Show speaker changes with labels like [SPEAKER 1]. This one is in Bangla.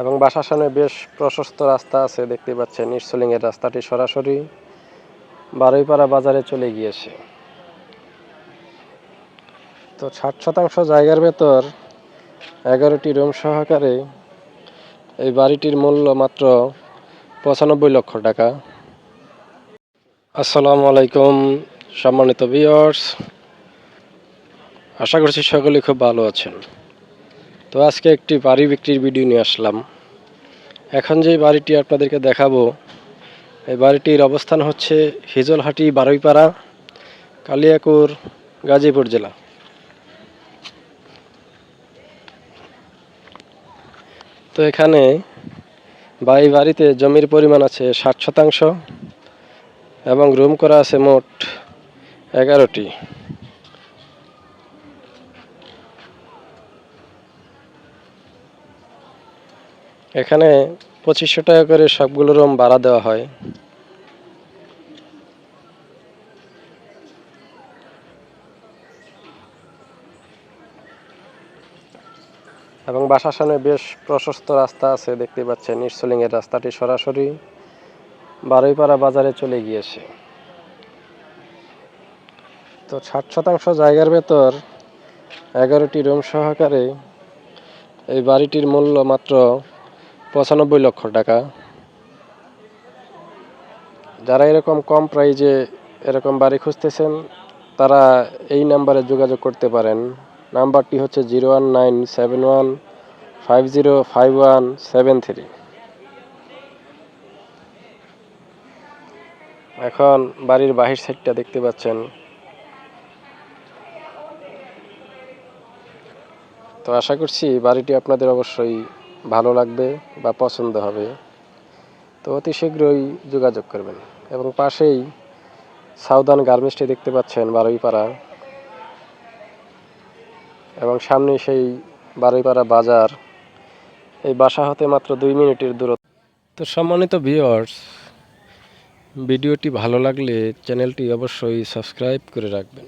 [SPEAKER 1] এবং বাসার সামনে বেশ প্রশস্ত রাস্তা আছে দেখতে পাচ্ছেন। ইটসলিং এর রাস্তাটি সরাসরি বারুইপাড়া বাজারে চলে গিয়েছে। তো ষাট শতাংশ জায়গার ভেতর এগারোটি রুম সহকারে এই বাড়িটির মূল্য মাত্র পঁচানব্বই লক্ষ টাকা। আসসালামু আলাইকুম, সম্মানিত ভিউয়ার্স আশা করছি সকলেই খুব ভালো আছেন। তো আজকে একটি বাড়ি বিক্রির ভিডিও নিয়ে আসলাম। এখন যে বাড়িটি আপনাদেরকে দেখাবো, এই বাড়িটির অবস্থান হচ্ছে হিজলহাটি বারুইপাড়া, কালিয়াকুর, গাজীপুর জেলা। তো এখানে বাড়ি বাড়িতে জমির পরিমাণ আছে ষাট শতাংশ এবং রুম করা আছে মোট এগারোটি। এখানে পঁচিশশো টাকা করে সবগুলো রুম ভাড়া দেওয়া হয়। এবং বাসার সামনে বেশ প্রশস্ত রাস্তা আছে, দেখতে পাচ্ছেন ইটসলিং এর রাস্তাটি সরাসরি বারুইপাড়া বাজারে চলে গিয়েছে। তো ষাট শতাংশ জায়গার ভেতর এগারোটি রুম সহকারে এই বাড়িটির মূল্য মাত্র পঁচানব্বই লক্ষ টাকা। যারা এরকম কম প্রাইজে এরকম বাড়ি খুঁজতেছেন, তারা এই নাম্বারে যোগাযোগ করতে পারেন। নাম্বারটি হচ্ছে zero one nine seven one five zero five one seven three. এখন বাড়ির বাহির সাইডটা দেখতে পাচ্ছেন। তো আশা করছি বাড়িটি আপনাদের অবশ্যই ভালো লাগবে বা পছন্দ হবে, তো অতি শীঘ্রই যোগাযোগ করবেন। এবং পাশেই সাউদার্ন গার্মেন্টসটি দেখতে পাচ্ছেন বারুইপাড়া। এবং সামনে সেই বারুইপাড়া বাজার। এই বাসা হতে মাত্র দুই মিনিটের দূরত্ব। তো সম্মানিত ভিউয়ার্স, ভিডিওটি ভালো লাগলে চ্যানেলটি অবশ্যই সাবস্ক্রাইব করে রাখবেন।